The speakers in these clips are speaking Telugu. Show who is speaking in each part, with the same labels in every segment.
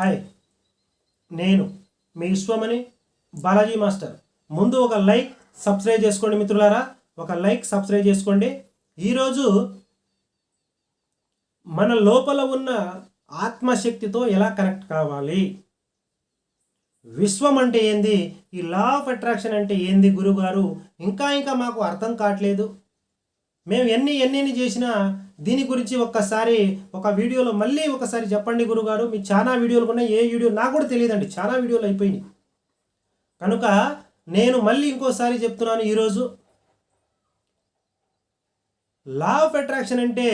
Speaker 1: హాయ్. నేను మీ విశ్వమని బాలాజీ మాస్టర్. ముందు ఒక లైక్ సబ్స్క్రైబ్ చేసుకోండి మిత్రులారా. ఒక లైక్ సబ్స్క్రైబ్ చేసుకోండి. ఈరోజు మన లోపల ఉన్న ఆత్మశక్తితో ఎలా కనెక్ట్ కావాలి? విశ్వం అంటే ఏంది? ఈ లా ఆఫ్ అట్రాక్షన్ అంటే ఏంది గురుగారు? ఇంకా ఇంకా మాకు అర్థం కావట్లేదు. మేము ఎన్ని ఎన్ని చేసినా దీని గురించి ఒక్కసారి ఒక వీడియోలో మళ్ళీ ఒకసారి చెప్పండి గురుగారు. మీ చాలా వీడియోలు కూడా ఏ వీడియో నాకు కూడా తెలియదండి. చాలా వీడియోలు అయిపోయినాయి. కనుక నేను మళ్ళీ ఇంకోసారి చెప్తున్నాను ఈరోజు. లా ఆఫ్ అట్రాక్షన్ అంటే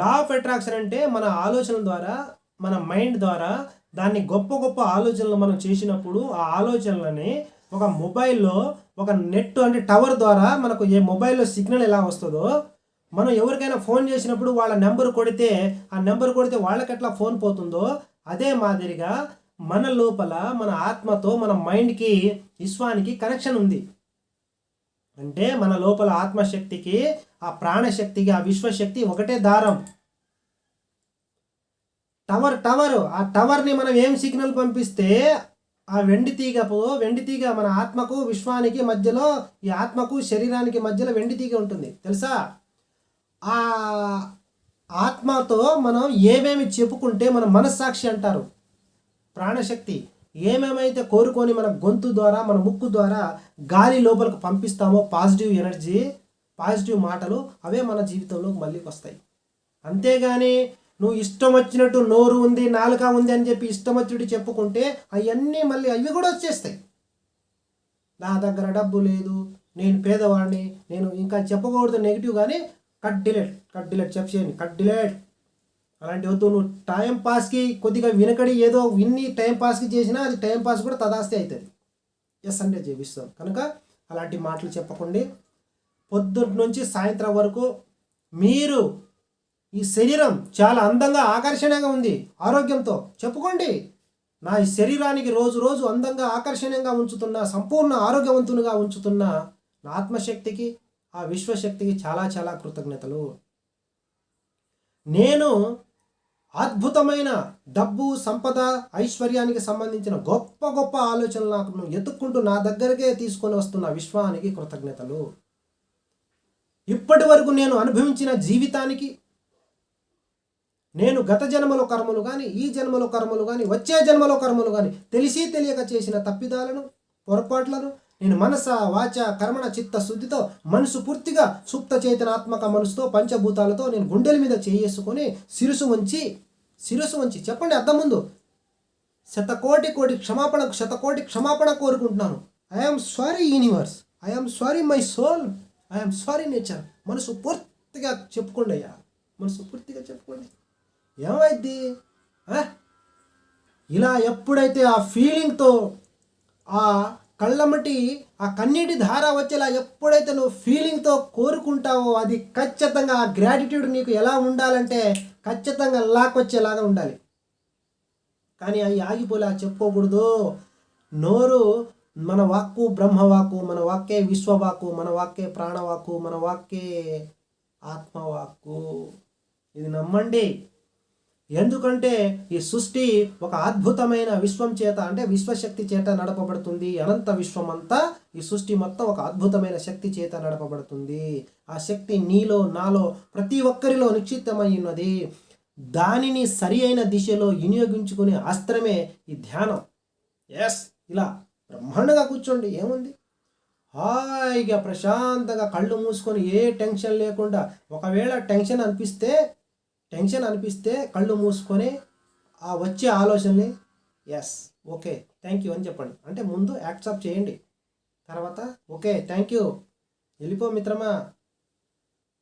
Speaker 1: లా ఆఫ్ అట్రాక్షన్ అంటే మన ఆలోచన ద్వారా మన మైండ్ ద్వారా దాన్ని గొప్ప గొప్ప ఆలోచనలు మనం చేసినప్పుడు ఆ ఆలోచనలని ఒక మొబైల్లో ఒక నెట్ అంటే టవర్ ద్వారా మనకు ఏ మొబైల్లో సిగ్నల్ ఎలా వస్తుందో మనం ఎవరికైనా ఫోన్ చేసినప్పుడు వాళ్ళ నెంబర్ కొడితే ఆ నెంబర్ కొడితే వాళ్ళకి ఎట్లా ఫోన్ పోతుందో అదే మాదిరిగా మన లోపల మన ఆత్మతో మన మైండ్కి విశ్వానికి కనెక్షన్ ఉంది. అంటే మన లోపల ఆత్మశక్తికి ఆ ప్రాణశక్తికి ఆ విశ్వశక్తి ఒకటే దారం. టవర్ టవర్ ఆ టవర్ని మనం ఏం సిగ్నల్ పంపిస్తే ఆ వెండి తీగపు వెండి తీగ మన ఆత్మకు విశ్వానికి మధ్యలో ఈ ఆత్మకు శరీరానికి మధ్యలో వెండి తీగ ఉంటుంది. తెలుసా? ఆ ఆత్మతో మనం ఏమేమి చెప్పుకుంటే మన మనస్సాక్షి అంటారు? ప్రాణశక్తి. ఏమేమైతే కోరుకొని మన గొంతు ద్వారా మన ముక్కు ద్వారా గాలి లోపలికి పంపిస్తామో పాజిటివ్ ఎనర్జీ పాజిటివ్ మాటలు అవే మన జీవితంలోకి మళ్ళీ వస్తాయి. అంతేగాని నువ్వు ఇష్టం వచ్చినట్టు నోరు ఉంది నాలుక ఉంది అని చెప్పి ఇష్టం వచ్చినట్టు చెప్పుకుంటే అవన్నీ మళ్ళీ అవి కూడా వచ్చేస్తాయి. నా దగ్గర డబ్బు లేదు నేను పేదవాడిని నేను ఇంకా చెప్పకూడదు నెగిటివ్ కానీ కట్ డిలేట్ కట్ డిలేట్ చెప్పేయండి కట్ డిలేట్ అలాంటి వద్దు నువ్వు టైం పాస్కి కొద్దిగా వినకడి ఏదో విన్ని టైం పాస్కి చేసినా అది టైం పాస్ కూడా తదాస్తే అవుతుంది ఎస్ అంటే చేపిస్తాం కనుక అలాంటి మాటలు చెప్పకండి పొద్దున్న నుంచి సాయంత్రం వరకు మీరు ఈ శరీరం చాలా అందంగా ఆకర్షణీయంగా ఉంది. ఆరోగ్యంతో చెప్పుకోండి. నా ఈ శరీరానికి రోజు రోజు అందంగా ఆకర్షణీయంగా ఉంచుతున్న సంపూర్ణ ఆరోగ్యవంతునిగా ఉంచుతున్న నా ఆత్మశక్తికి ఆ విశ్వశక్తికి చాలా చాలా కృతజ్ఞతలు. నేను అద్భుతమైన డబ్బు సంపద ఐశ్వర్యానికి సంబంధించిన గొప్ప గొప్ప ఆలోచనలు నాకు ఎత్తుక్కుంటూ నా దగ్గరకే తీసుకొని వస్తున్న విశ్వానికి కృతజ్ఞతలు. ఇప్పటి వరకు నేను అనుభవించిన జీవితానికి నేను గత జన్మలో కర్మలు కానీ ఈ జన్మలో కర్మలు కానీ వచ్చే జన్మలో కర్మలు కానీ తెలిసి తెలియక చేసిన తప్పిదాలను పొరపాట్లను నేను మనస వాచ కర్మణ చిత్త శుద్ధితో మనసు పూర్తిగా సుప్త చేతనాత్మక మనసుతో పంచభూతాలతో నేను గుండెల మీద చేసుకొని శిరసు వంచి శిరసు వంచి చెప్పండి అర్థం ముందు. శతకోటి కోటి క్షమాపణ శతకోటి క్షమాపణ కోరుకుంటున్నాను. I'm sorry universe I'm sorry my soul I'm sorry nature మనసు పూర్తిగా చెప్పుకోండి అయ్యా. మనసు పూర్తిగా చెప్పుకోండి. ఏమైద్ది ఆ? ఇలా ఎప్పుడైతే ఆ ఫీలింగ్తో ఆ కళ్ళమటి ఆ కన్నీటి ధార వచ్చేలా ఎప్పుడైతే నువ్వు ఫీలింగ్తో కోరుకుంటావో అది ఖచ్చితంగా ఆ గ్రాటిట్యూడ్ నీకు ఎలా ఉండాలంటే ఖచ్చితంగా లాక్కొచ్చేలాగా ఉండాలి. కానీ అవి ఆగిపోలే అది చెప్పుకోకూడదు నోరు మన వాక్కు బ్రహ్మవాక్కు మన వాక్కే విశ్వవాక్కు మన వాక్కే ప్రాణవాక్కు మన వాక్కే ఆత్మవాక్కు. ఇది నమ్మండి. ఎందుకంటే ఈ సృష్టి ఒక అద్భుతమైన విశ్వం చేత అంటే విశ్వశక్తి చేత నడపబడుతుంది. అనంత విశ్వం అంతా ఈ సృష్టి మొత్తం ఒక అద్భుతమైన శక్తి చేత నడపబడుతుంది. ఆ శక్తి నీలో నాలో ప్రతి ఒక్కరిలో నిక్షిప్తమై ఉన్నది దానిని సరి అయిన దిశలో వినియోగించుకునే అస్త్రమే ఈ ధ్యానం. ఎస్ ఇలా బ్రహ్మాండంగా కూర్చోండి. ఏముంది? హాయిగా ప్రశాంతంగా కళ్ళు మూసుకొని ఏ టెన్షన్ లేకుండా ఒకవేళ టెన్షన్ అనిపిస్తే టెన్షన్ అనిపిస్తే కళ్ళు మూసుకొని ఆ వచ్చే ఆలోచనని ఎస్ ఓకే థ్యాంక్ యూ అని చెప్పండి. అంటే ముందు యాక్సెప్ట్ చేయండి. తర్వాత ఓకే థ్యాంక్ యూ వెళ్ళిపో మిత్రమా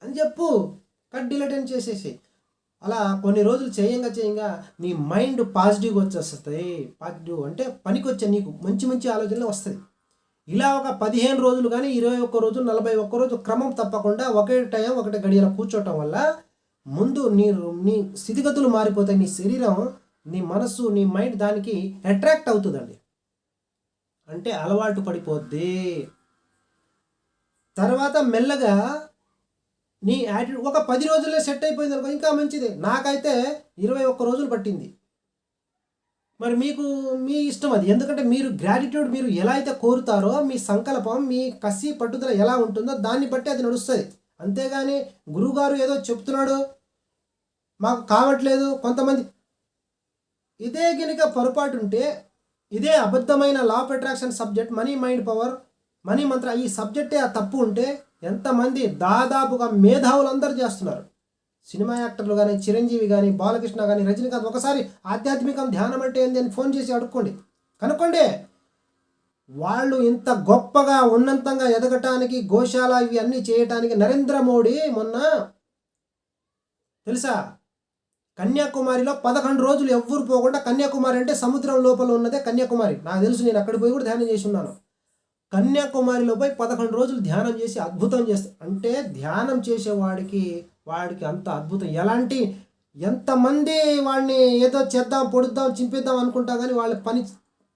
Speaker 1: అని చెప్పు. కట్ డిలటెన్ చేసేసి అలా కొన్ని రోజులు చేయంగా చేయంగా నీ మైండ్ పాజిటివ్గా వచ్చేస్తుంది. పాజిటివ్ అంటే పనికొచ్చే నీకు మంచి మంచి ఆలోచనలు వస్తుంది. ఇలా ఒక పదిహేను రోజులు కానీ ఇరవై ఒక్క రోజు నలభై ఒక్క రోజు క్రమం తప్పకుండా ఒకే టైం ఒకటే గడియలో కూర్చోవటం వల్ల ముందు నీ నీ స్థితిగతులు మారిపోతాయి నీ శరీరం నీ మనస్సు నీ మైండ్ దానికి అట్రాక్ట్ అవుతుందండి. అంటే అలవాటు పడిపోద్ది. తర్వాత మెల్లగా నీ యాటిట్యూడ్ ఒక పది రోజుల్లో సెట్ అయిపోయింది అనుకో ఇంకా మంచిదే. నాకైతే ఇరవై ఒక్క రోజులు పట్టింది. మరి మీకు మీ ఇష్టం అది. ఎందుకంటే మీరు గ్రాటిట్యూడ్ మీరు ఎలా అయితే కోరుతారో మీ సంకల్పం మీ కసి పట్టుదల ఎలా ఉంటుందో దాన్ని బట్టి అది నడుస్తుంది. అంతేగాని గురువుగారు ఏదో చెప్తున్నాడు. మాకు కావట్లేదు. కొంతమంది ఇదే గినక పొరపాటు ఉంటే ఇదే అబద్ధమైన law of attraction subject money mind power money mantra ఈ సబ్జెక్టే ఆ తప్పు ఉంటే ఎంతమంది దాదాపుగా మేధావులందరూ చేస్తున్నారు. సినిమా యాక్టర్లు కానీ చిరంజీవి కానీ బాలకృష్ణ కానీ రజనీకాంత్ ఒకసారి ఆధ్యాత్మికం ధ్యానం అంటే ఏంది అని ఫోన్ చేసి అడుక్కోండి. కనుక్కోండి. వాళ్ళు ఇంత గొప్పగా ఉన్నంతంగా ఎదగటానికి గోశాల ఇవి అన్నీ చేయటానికి నరేంద్ర మోడీ మొన్న తెలుసా? కన్యాకుమారిలో పదకొండు రోజులు ఎవ్వరు పోకుండా కన్యాకుమారి అంటే సముద్రం లోపల ఉన్నదే కన్యాకుమారి. నాకు తెలుసు నేను అక్కడికి పోయి కూడా ధ్యానం చేసి ఉన్నాను. కన్యాకుమారిలో పోయి పదకొండు రోజులు ధ్యానం చేసి అద్భుతం చేస్తా అంటే ధ్యానం చేసేవాడికి వాడికి అంత అద్భుతం. ఎలాంటి ఎంతమంది వాడిని ఏదో చేద్దాం పొడుద్దాం చింపిద్దాం అనుకుంటా కానీ వాళ్ళ పని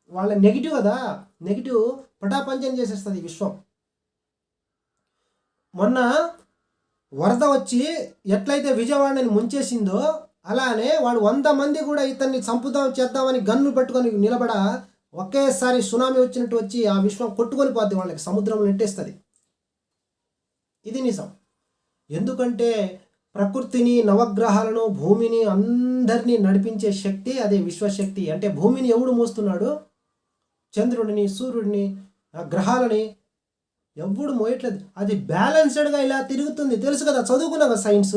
Speaker 1: వాళ్ళ నెగిటివ్ కదా? నెగిటివ్ పటాపంచం చేసేస్తుంది విశ్వం. మొన్న వరద వచ్చి ఎట్లయితే విజయవాడని ముంచేసిందో అలానే వాడు వంద మంది కూడా ఇతన్ని చంపుదాం చేద్దామని గన్ను పట్టుకొని నిలబడ ఒకేసారి సునామీ వచ్చినట్టు వచ్చి ఆ విశ్వం కొట్టుకొని పోద్ది వాళ్ళకి సముద్రంలో నెట్టేస్తుంది. ఇది నిజం. ఎందుకంటే ప్రకృతిని నవగ్రహాలను భూమిని అందరినీ నడిపించే శక్తి అదే విశ్వశక్తి. అంటే భూమిని ఎవడు మోస్తున్నాడు? చంద్రుడిని సూర్యుడిని ఆ గ్రహాలని ఎవడు మోయట్లేదు. అది బ్యాలెన్స్డ్గా ఇలా తిరుగుతుంది. తెలుసు కదా చదువుకున్నా కదా సైన్స్?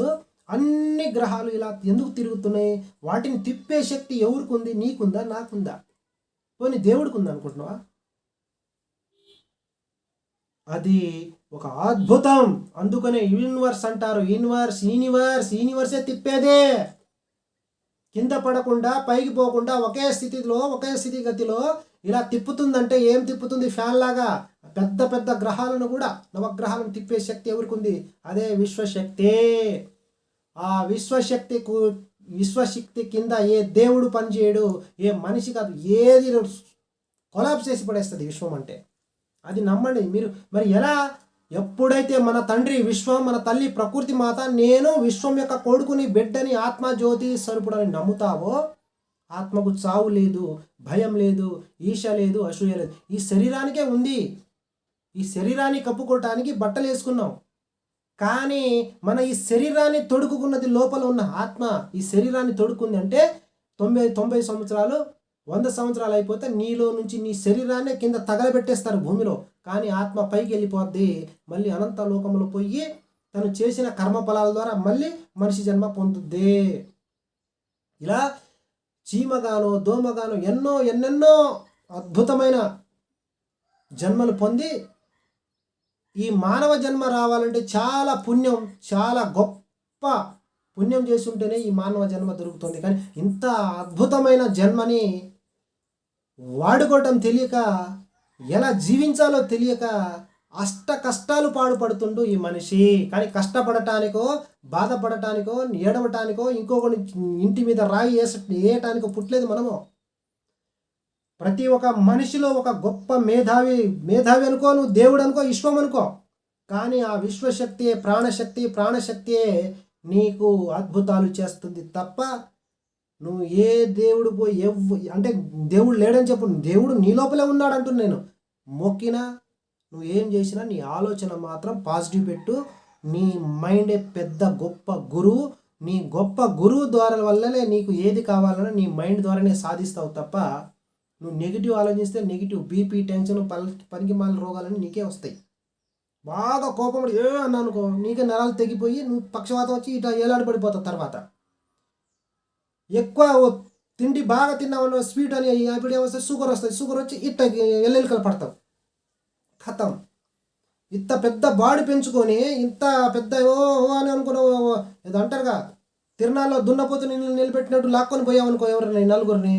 Speaker 1: అన్ని గ్రహాలు ఇలా ఎందుకు తిరుగుతున్నాయి? వాటిని తిప్పే శక్తి ఎవరికి ఉంది నీకుందా? నాకుందా? పోనీ దేవుడికి ఉందా అనుకుంటున్నావా? అది ఒక అద్భుతం. అందుకనే యూనివర్స్ అంటారు. యూనివర్స్ యూనివర్స్ యూనివర్సే తిప్పేదే. కింద పడకుండా పైకి పోకుండా ఒకే స్థితిలో ఒకే స్థితిగతిలో ఇలా తిప్పుతుందంటే ఏం తిప్పుతుంది? ఫ్యాన్ లాగా పెద్ద పెద్ద గ్రహాలను కూడా నవగ్రహాలను తిప్పే శక్తి ఎవరికి ఉంది అదే విశ్వశక్తే. ఆ విశ్వశక్తి విశ్వశక్తి కింద ఏ దేవుడు పనిచేయడు ఏ మనిషి కాదు ఏది కొలాప్స్ చేసి పడేస్తుంది విశ్వం అంటే. అది నమ్మండి. మీరు మరి ఎలా ఎప్పుడైతే మన తండ్రి విశ్వం మన తల్లి ప్రకృతి మాత నేను విశ్వం యొక్క కొడుకుని బిడ్డని ఆత్మజ్యోతి స్వరూపుడని నమ్ముతావో ఆత్మకు చావు లేదు భయం లేదు ఈశ లేదు అసూయ లేదు. ఈ శరీరానికే ఉంది. ఈ శరీరాన్ని కప్పుకోవటానికి బట్టలు వేసుకున్నాం. కానీ మన ఈ శరీరాన్ని తొడుకున్నది లోపల ఉన్న ఆత్మ ఈ శరీరాన్ని తొడుక్కుంది అంటే తొంభై తొంభై సంవత్సరాలు వంద సంవత్సరాలు అయిపోతే నీలో నుంచి నీ శరీరాన్ని కింద తగలబెట్టేస్తారు భూమిలో. కానీ ఆత్మ పైకి వెళ్ళిపోద్ది. మళ్ళీ అనంత లోకములు పోయి తను చేసిన కర్మఫలాల ద్వారా మళ్ళీ మనిషి జన్మ పొందుద్ది. ఇలా చీమగాను దోమగాను ఎన్నో ఎన్నెన్నో అద్భుతమైన జన్మలు పొంది ఈ మానవ జన్మ రావాలంటే చాలా పుణ్యం చాలా గొప్ప పుణ్యం చేసి ఉంటేనే ఈ మానవ జన్మ దొరుకుతుంది. కానీ ఇంత అద్భుతమైన జన్మని వాడుకోవటం తెలియక ఎలా జీవించాలో తెలియక అష్ట కష్టాలు పాడుపడుతుండు ఈ మనిషి. కానీ కష్టపడటానికో బాధపడటానికో ఏడవటానికో ఇంకొకటి ఇంటి మీద రాయి వేస వేయటానికో పుట్టలేదు మనము. ప్రతి ఒక్క మనిషిలో ఒక గొప్ప మేధావి మేధావి అనుకో నువ్వు దేవుడు అనుకో విశ్వం అనుకో. కానీ ఆ విశ్వశక్తియే ప్రాణశక్తి ప్రాణశక్తియే నీకు అద్భుతాలు చేస్తుంది తప్ప నువ్వు ఏ దేవుడు పోయి ఎవ్ అంటే దేవుడు లేడని చెప్పు దేవుడు నీ లోపలే ఉన్నాడు అంటున్నా నేను. మొక్కినా నువ్వు ఏం చేసినా నీ ఆలోచన మాత్రం పాజిటివ్ పెట్టు. నీ మైండే పెద్ద గొప్ప గురువు నీ గొప్ప గురువు ద్వారా వల్లనే నీకు ఏది కావాలన్నా నీ మైండ్ ద్వారానే సాధిస్తావు తప్ప నువ్వు నెగిటివ్ ఆలోచిస్తే నెగిటివ్ బీపీ టెన్షన్ పల్ పనికి మాల రోగాలన్నీ నీకే వస్తాయి. బాగా కోపం ఏ అన్నా అనుకో నీకే నరాలు తెగిపోయి నువ్వు పక్షవాతం వచ్చి ఇట్లా ఏలాడు పడిపోతావు తర్వాత. ఎక్కువ తిండి బాగా తిన్నావు స్వీట్ అని ఇప్పుడు ఏమొస్తుంది షుగర్ వస్తుంది. షుగర్ వచ్చి ఇట్ట ఎల్లెలికలు పడతావు. ఖతం ఇంత పెద్ద బాడీ పెంచుకొని ఇంత పెద్ద ఓ ఓ అని అనుకున్న ఏదో అంటారుగా తిరణాల్లో దున్నపోతు నిన్ను నిలబెట్టినట్టు లాక్కొని పోయావు అనుకో ఎవరిని నలుగురిని.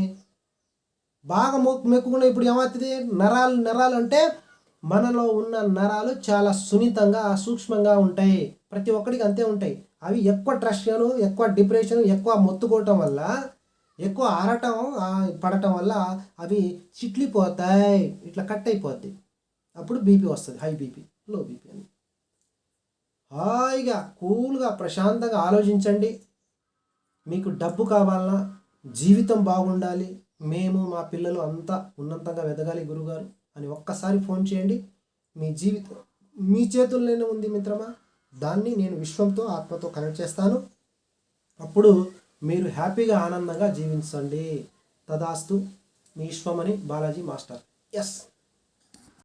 Speaker 1: బాగా మొక్కు మెక్కుకున్న ఇప్పుడు ఏమవుతుంది? నరాలు నరాలు అంటే మనలో ఉన్న నరాలు చాలా సున్నితంగా సూక్ష్మంగా ఉంటాయి. ప్రతి ఒక్కడికి అంతే ఉంటాయి. అవి ఎక్కువ ట్రషన్ ఎక్కువ డిప్రెషన్ ఎక్కువ మొత్తుకోవటం వల్ల ఎక్కువ ఆరటం పడటం వల్ల అవి చిట్లిపోతాయి ఇట్లా కట్ అయిపోద్ది. అప్పుడు బీపీ వస్తుంది హై బీపీ లో బీపీ అని. హాయిగా కూల్గా ప్రశాంతంగా ఆలోచించండి. మీకు డబ్బు కావాలన్నా జీవితం బాగుండాలి. మేము మా పిల్లలు అంతా ఉన్నతంగా ఎదగాలి గురుగారు అని ఒక్కసారి ఫోన్ చేయండి. మీ జీవితం మీ చేతుల్లోనే ఉంది మిత్రమా? దాన్ని నేను విశ్వంతో ఆత్మతో కనెక్ట్ చేస్తాను. అప్పుడు మీరు హ్యాపీగా ఆనందంగా జీవించండి. తదాస్తు మీ విశ్వమని బాలాజీ మాస్టర్. ఎస్